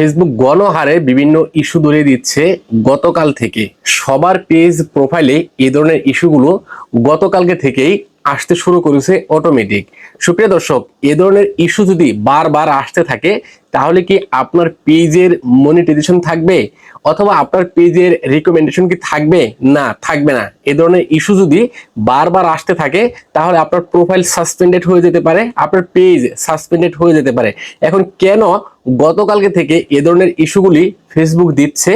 Facebook গণহারে বিভিন্ন issue ধরিয়ে দিচ্ছে গতকাল থেকে। সবার পেজ প্রোফাইলে এ ধরনের ইস্যুগুলো গতকালকে থেকেই আসতে শুরু করেছে অটোমেটিক সুপ্রিয় দর্শক, এ ধরনের ইস্যু যদি বারবার আসতে থাকে, তাহলে কি আপনার পেজের মনিটাইজেশন থাকবে? অথবা আপনার পেজের রিকমেন্ডেশন কি থাকবে? না থাকবে না। এ ধরনের ইস্যু যদি বারবার আসতে থাকে, তাহলে আপনার প্রোফাইল সাসপেন্ডেড হয়ে যেতে পারে, আপনার পেজ সাসপেন্ডেড হয়ে যেতে পারে। এখন কেন গতকালকে থেকে এ ধরনের ইস্যুগুলি ফেসবুক দিচ্ছে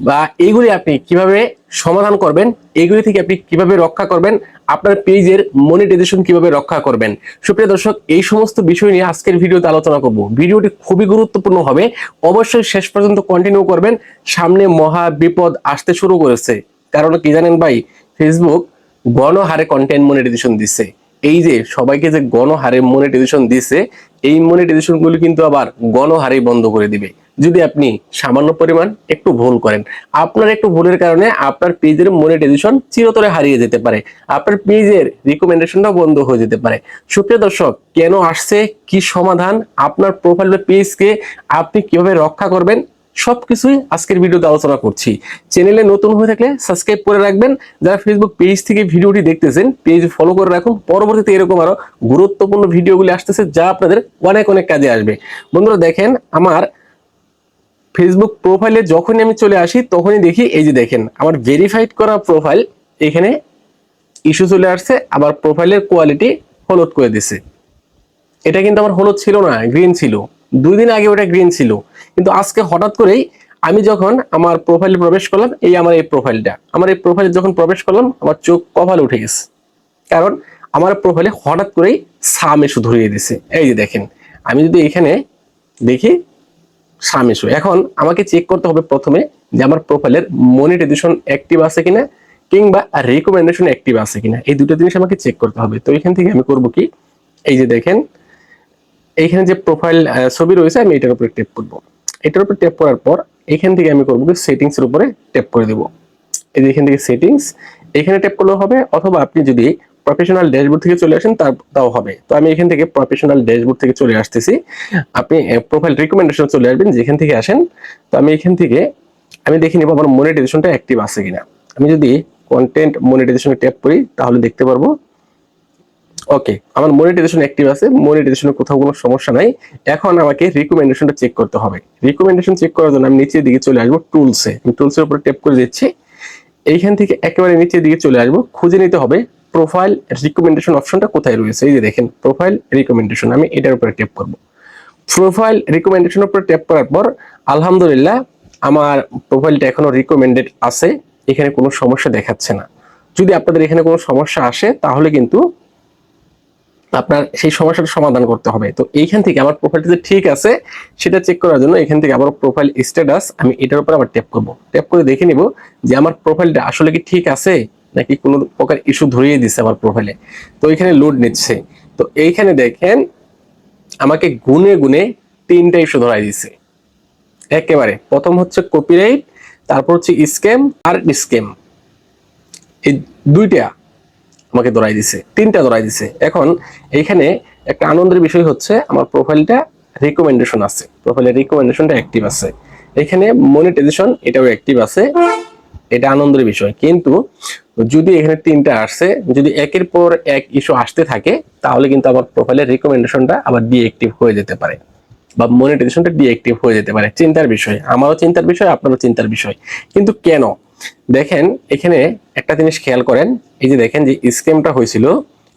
বা এইগুলি আপনি কীভাবে সমাধান করবেন, এইগুলি থেকে আপনি কীভাবে রক্ষা করবেন, আপনার পেজের মনিটাইজেশন কীভাবে রক্ষা করবেন। সুপ্রিয় দর্শক, এই সমস্ত বিষয় নিয়ে আজকের ভিডিওতে আলোচনা করব। ভিডিওটি খুবই গুরুত্বপূর্ণ হবে। অবশ্যই শেষ পর্যন্ত কন্টিনিউ করবেন। সামনে মহা বিপদ আসতে শুরু করেছে। কারণ কি জানেন ভাই? ফেসবুক গণহারে কন্টেন্ট মনিটাইজেশন দিচ্ছে এই যে সবাইকে যে গণহারে মনিটাইজেশন দিছে, এই মনিটাইজেশনগুলো কিন্তু আবার গণহারে বন্ধ করে দিবে। যদি আপনি সামান্য পরিমাণ একটু ভুল করেন, আপনার একটু ভুলের কারণে আপনার পেজের মনিটাইজেশন চিরতরে হারিয়ে যেতে পারে। আপনার পেজের রিকমেন্ডেশনটাও বন্ধ হয়ে যেতে পারে। সুপ্রিয় দর্শক, কেন আসছে? কি সমাধান? আপনার প্রোফাইল পেজকে আপনি কীভাবে রক্ষা করবেন? সবকিছুই আজকের ভিডিওতে আলোচনা করছি। চ্যানেলে নতুন হয়ে থাকলে সাবস্ক্রাইব করে রাখবেন। যারা ফেসবুক পেজ থেকে ভিডিওটি দেখতেছেন পেজ ফলো করে রাখুন। পরবর্তীতে এরকম আরও গুরুত্বপূর্ণ ভিডিওগুলি আসতেছে যা আপনাদের অনেক অনেক কাজে আসবে। বন্ধুরা, দেখেন আমার ফেসবুক প্রোফাইলে যখনই আমি চলে আসি, তখনই দেখি, এই যে দেখেন, আমার ভেরিফাইড করা প্রোফাইল এখানে ইস্যু চলে আসছে, আবার প্রোফাইলের কোয়ালিটি হলুদ করে দিছে। এটা কিন্তু আমার হলুদ ছিল না গ্রিন ছিল। দুই দিন আগে ওটা গ্রিন ছিল। কিন্তু আজকে হঠাৎ করেই আমি যখন আমার প্রোফাইলে প্রবেশ করলাম, এই আমার এই প্রোফাইলটা আমার এই প্রোফাইলে যখন প্রবেশ করলাম, আমার চোখ কপালে উঠে গেছে। কারণ আমার প্রোফাইলে হঠাৎ করেই সাম ইস্যু ধরিয়ে দিছে। এই যে দেখেন, আমি যদি এখানে দেখি সাম এখন আমাকে চেক করতে হবে প্রথমে যে আমার প্রোফাইলের মনিটাইজেশন অ্যাক্টিভ আছে কিনা, কিংবা রিকমেন্ডেশন অ্যাক্টিভ আছে কিনা। এই দুটো জিনিস আমাকে চেক করতে হবে। তো এখান থেকে আমি করব কি? এই যে দেখেন, এইখানে যে প্রোফাইল ছবি রয়েছে, আমি এটার উপরে টেপ করব। এটার উপর টেপ করার পর এখান থেকে আমি করব কি? সেটিংস এর উপরে টেপ করে দেব। এই যে এখান থেকে সেটিংস এখানে টেপ করলেও হবে, অথবা আপনি যদি প্রফেশনাল ড্যাশবোর্ড থেকে চলে আসেন তার তাও হবে। তো আমি এখান থেকে প্রফেশনাল ড্যাশবোর্ড থেকে চলে আসতেছি। আপনি প্রোফাইল রিকমেন্ডেশন চলে আসবেন, যেখান থেকে আসেন। তো আমি এখান থেকে, আমি দেখে নিব আমার মনিটাইজেশনটা অ্যাক্টিভ আছে কিনা। আমি যদি কন্টেন্ট মনিটাইজেশনে ট্যাপ করি, তাহলে দেখতে পারব। ওকে, আমার মনিটাইজেশন অ্যাক্টিভ আছে মনিটাইজেশনের কোথাও কোনো সমস্যা নাই। এখন আমাকে রিকমেন্ডেশনটা চেক করতে হবে। রিকমেন্ডেশন চেক করার জন্য আমি নিচের দিকে চলে আসব টুলসে আমি টুলসের উপরে ট্যাপ করে দিচ্ছি। এইখান থেকে একেবারে নিচের দিকে চলে আসব। খুঁজে নিতে হবে প্রোফাইল রিকমেন্ডেশন অপশনটা কোথায় রয়েছে? এই যে দেখেন প্রোফাইল রিকমেন্ডেশন আমি এটার উপরে ট্যাপ করব। প্রোফাইল রিকমেন্ডেশনের উপরে ট্যাপ করার পর, আলহামদুলিল্লাহ, আমার প্রোফাইলটা এখনও রিকমেন্ডেড আছে, এখানে কোনো সমস্যা দেখাচ্ছে না। যদি আপনাদের এখানে কোনো সমস্যা আসে, তাহলে কিন্তু আপনার সেই সমস্যাটা সমাধান করতে হবে। তো এইখান থেকে আমার প্রোফাইলটা যে ঠিক আছে, সেটা চেক করার জন্য এখান থেকে আবার প্রোফাইল স্ট্যাটাস আমি এটার উপর আবার ট্যাপ করব। ট্যাপ করে দেখে নিব যে আমার প্রোফাইলটা আসলে কি ঠিক আছে? নাকি কোনো প্রকার ইস্যু ধরিয়ে দিচ্ছে আমার প্রোফাইলে তো এখানে লোড নিচ্ছে। তো এইখানে দেখেন, আমাকে গুনে গুনে তিনটা ইস্যু ধরাই দিছে। একেবারে। প্রথম হচ্ছে কপিরাইট তারপর হচ্ছে স্ক্যাম আর স্ক্যাম এই দুইটা আমাকে ধরাই দিছে, তিনটা ধরাই দিছে। এখন এইখানে একটা আনন্দের বিষয় হচ্ছে, আমার প্রোফাইলটা রিকমেন্ডেশন আছে। প্রোফাইলের রিকমেন্ডেশনটা অ্যাক্টিভ আছে। এখানে মনিটাইজেশন এটাও অ্যাক্টিভ আছে। এটা আনন্দের বিষয়। কিন্তু যদি এখানে তিনটা আসছে যদি একের পর এক ইস্যু আসতে থাকে, তাহলে কিন্তু আমার প্রোফাইলের রিকমেন্ডেশনটা আবার ডিএক্টিভ হয়ে যেতে পারে বা মনিটাইজেশনটা ডিএক্টিভ হয়ে যেতে পারে। চিন্তার বিষয়, আমারও চিন্তার বিষয়, আপনারও চিন্তার বিষয়। কিন্তু কেন? দেখেন, এখানে একটা জিনিস খেয়াল করেন, এই যে দেখেন যে স্ক্যামটা হয়েছিল,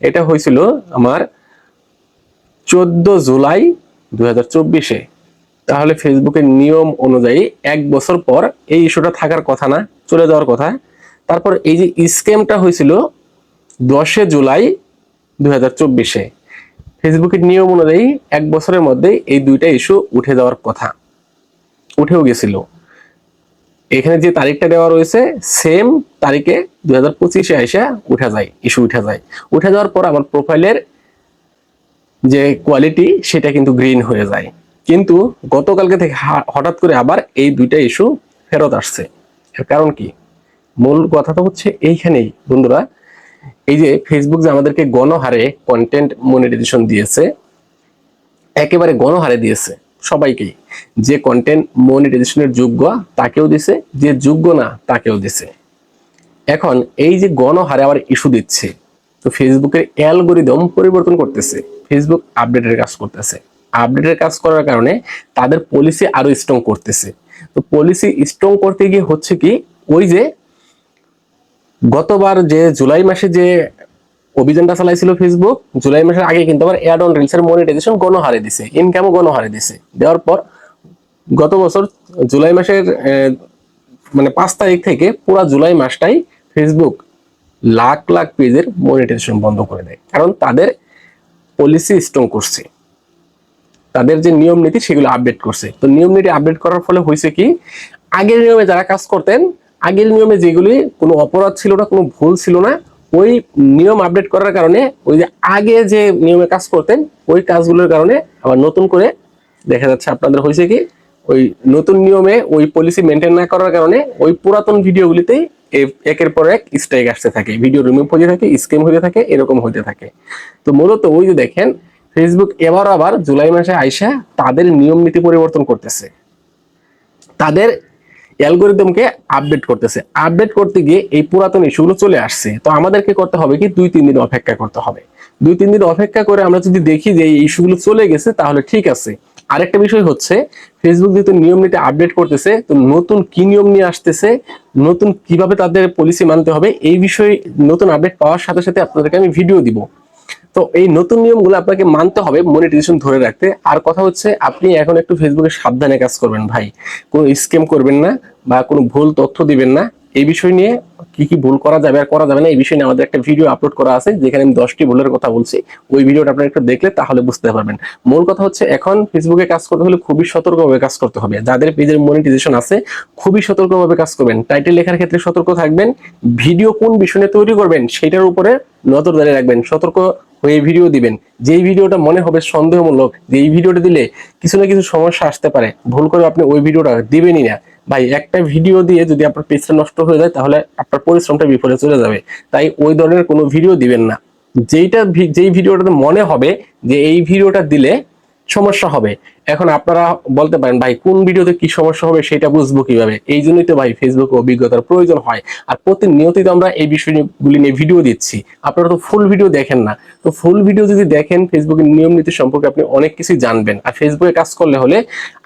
এটা হয়েছিল আমার চোদ্দ জুলাই চব্বিশে। তাহলে ফেসবুকের নিয়ম অনুযায়ী এক বছর পর এই ইস্যুটা থাকার কথা না, চলে যাওয়ার কথা। তারপর এই যে স্ক্যামটা হয়েছিল দশে জুলাই দুই হাজার চব্বিশে। ফেসবুকের নিয়ম অনুযায়ী এক বছরের মধ্যে এই দুইটা ইস্যু উঠে যাওয়ার কথা। উঠেও গেছিল। এখানে যে তারিখটা দেওয়া রয়েছে, সেম তারিখে দুই হাজার পঁচিশে এসে উঠা যায়, ইস্যু উঠা যায়। উঠে যাওয়ার পর আমার প্রোফাইলের যে কোয়ালিটি, সেটা কিন্তু গ্রিন হয়ে যায়। কিন্তু গতকালকে থেকে হঠাৎ করে আবার এই দুইটা ইস্যু ফেরত আসছে। এর কারণ কি? মূল কথাটা হচ্ছে এইখানেই, বন্ধুরা। এই যে ফেসবুক যে আমাদেরকে গণহারে কন্টেন্ট মনিটাইজেশন দিয়েছে, একেবারে গণহারে দিয়েছে সবাইকেই। যে কন্টেন্ট মনিটাইজেশনের যোগ্য তাকেও দিছে যে যোগ্য না তাকেও দিছে এখন এই যে গণহারে আবার ইস্যু দিচ্ছে, তো ফেসবুকের অ্যালগোরিদম পরিবর্তন করতেছে ফেসবুক আপডেটের কাজ করতেছে। আপডেটের কাজ করার কারণে তাদের পলিসি আরও স্ট্রং করতেছে। তো পলিসি স্ট্রং করতে গিয়ে হচ্ছে কি, ওই যে গতবার যে জুলাই মাসে যে অভিযানটা চালাইছিল ফেসবুক জুলাই মাসের আগে কিন্তু আবার অ্যাড অন রিলসের মনিটাইজেশন গণহারে দিছে ইনকামও গণহারে দিছে। দেওয়ার পর গত বছর জুলাই মাসের মানে পাঁচ তারিখ থেকে পুরো জুলাই মাসটাই ফেসবুক লাখ লাখ পেজের মনিটাইজেশন বন্ধ করে দেয়। কারণ তাদের পলিসি স্ট্রং করছে। তাদের যে নিয়ম নীতি সেগুলো আপডেট করছে। তো নিয়ম নীতি আপডেট করার ফলে হয়েছে কি, আগের নিয়মে যারা কাজ করতেন আগের নিয়মে যেগুলি কোনো অপরাধ ছিল না, কোনো ভুল ছিল না, ওই নিয়ম আপডেট করার কারণে, ওই যে আগে যে নিয়মে কাজ করতেন, ওই কাজগুলোর কারণে আবার নতুন করে দেখা যাচ্ছে আপনাদের হয়েছে কি, ওই নতুন নিয়মে ওই পলিসি মেনটেন না করার কারণে ওই পুরাতন ভিডিওগুলিতেই একের পর এক স্ট্রাইক আসতে থাকে। ভিডিও রিমুভ হতে থাকে স্ক্যাম হতে থাকে, এরকম হতে থাকে। তো মূলত ওই যে দেখেন ফেসবুক এবার আবার জুলাই মাসে আইসা তাদের নিয়ম নীতি পরিবর্তন করতেছে। তাদের অ্যালগোরিদমকে আপডেট করতেছে। আপডেট করতে গিয়ে এই পুরাতন ইস্যুগুলো চলে আসছে। তো আমাদেরকে করতে হবে কি? দুই, তিন দিন অপেক্ষা করতে হবে। দুই, তিন দিন অপেক্ষা করে আমরা যদি দেখি যে এই ইস্যুগুলো চলে গেছে, তাহলে ঠিক আছে। আরেকটা বিষয় হচ্ছে ফেসবুক যেহেতু নিয়ম নীতি আপডেট করতেছে, তো নতুন কি নিয়ম নিয়ে আসতেছে, নতুন কীভাবে তাদের পলিসি মানতে হবে, এই বিষয়ে নতুন আপডেট পাওয়ার সাথে সাথে আপনাদেরকে আমি ভিডিও দিব। তো এই নতুন নিয়মগুলো আপনাকে মানতে হবে মনিটাইজেশন ধরে রাখতে। আর কথা হচ্ছে, আপনি এখন একটু ফেসবুকে সাবধানে কাজ করবেন ভাই। কোনো স্কেম করবেন না বা কোনো ভুল তথ্য দিবেন না। এই বিষয় নিয়ে কি কি ভুল করা যাবে আর করা যাবে না, এই বিষয় নিয়ে আমাদের একটা ভিডিও আপলোড করা আছে, যেখানে আমি দশটি ভুলের কথা বলছি। ওই ভিডিওটা আপনারা একটু দেখলে তাহলে বুঝতে পারবেন। মূল কথা হচ্ছে, এখন ফেসবুকে কাজ করতে হলে খুবই সতর্কভাবে কাজ করতে হবে। যাদের পেজের মনিটাইজেশন আছে, খুবই সতর্কভাবে কাজ করবেন। টাইটেল লেখার ক্ষেত্রে সতর্ক থাকবেন। ভিডিও কোন বিষয় নিয়ে তৈরি করবেন, সেটার উপরে নজরদারি রাখবেন। সতর্ক হয়ে ভিডিও দিবেন। যেই ভিডিওটা মনে হবে সন্দেহমূলক যে এই ভিডিওটা দিলে কিছু না কিছু সমস্যা আসতে পারে। ভুল করে আপনি ওই ভিডিওটা দিবেনই না। ভাই, একটা ভিডিও দিয়ে যদি আপনার পেজটা নষ্ট হয়ে যায়, তাহলে আপনার পরিশ্রমটা বিফলে চলে যাবে। তাই ওই ধরনের কোনো ভিডিও দিবেন না। যেইটা যেই ভিডিওটাতে মনে হবে যে এই ভিডিওটা দিলে সমস্যা হবে। এখন আপনারা বলতে পারেন, ভাই, কোন ভিডিওতে কি সমস্যা হবে সেটা বুঝব কীভাবে? এই জন্যই তো ভাই ফেসবুকে অভিজ্ঞতার প্রয়োজন হয়। আর প্রতিনিয়তই তো আমরা এই বিষয়গুলি নিয়ে ভিডিও দিচ্ছি। আপনারা তো ফুল ভিডিও দেখেন না। তো ফুল ভিডিও যদি দেখেন ফেসবুকের নিয়ম নীতি সম্পর্কে আপনি অনেক কিছু জানবেন। আর ফেসবুকে কাজ করলে হলে,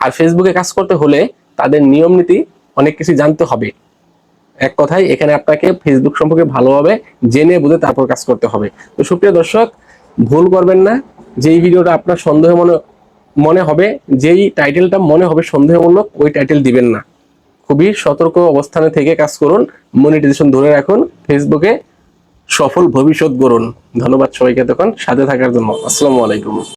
আর ফেসবুকে কাজ করতে হলে তাদের নিয়ম নীতি অনেক কিছু জানতে হবে। এক কথায়, এখানে আপনাকে ফেসবুক সম্পর্কে ভালোভাবে জেনে বুঝে তারপর কাজ করতে হবে। তো সুপ্রিয় দর্শক, ভুল করবেন না। যেই ভিডিওটা আপনার সন্দেহ মনে মনে হবে, যেই টাইটেলটা মনে হবে সন্দেহমূলক, ওই টাইটেল দিবেন না। খুবই সতর্ক অবস্থানে থেকে কাজ করুন মনিটাইজেশন ধরে রাখুন ফেসবুকে সফল ভবিষ্যৎ গড়ুন। ধন্যবাদ সবাইকে তখন সাথে থাকার জন্য। আসসালামু আলাইকুম।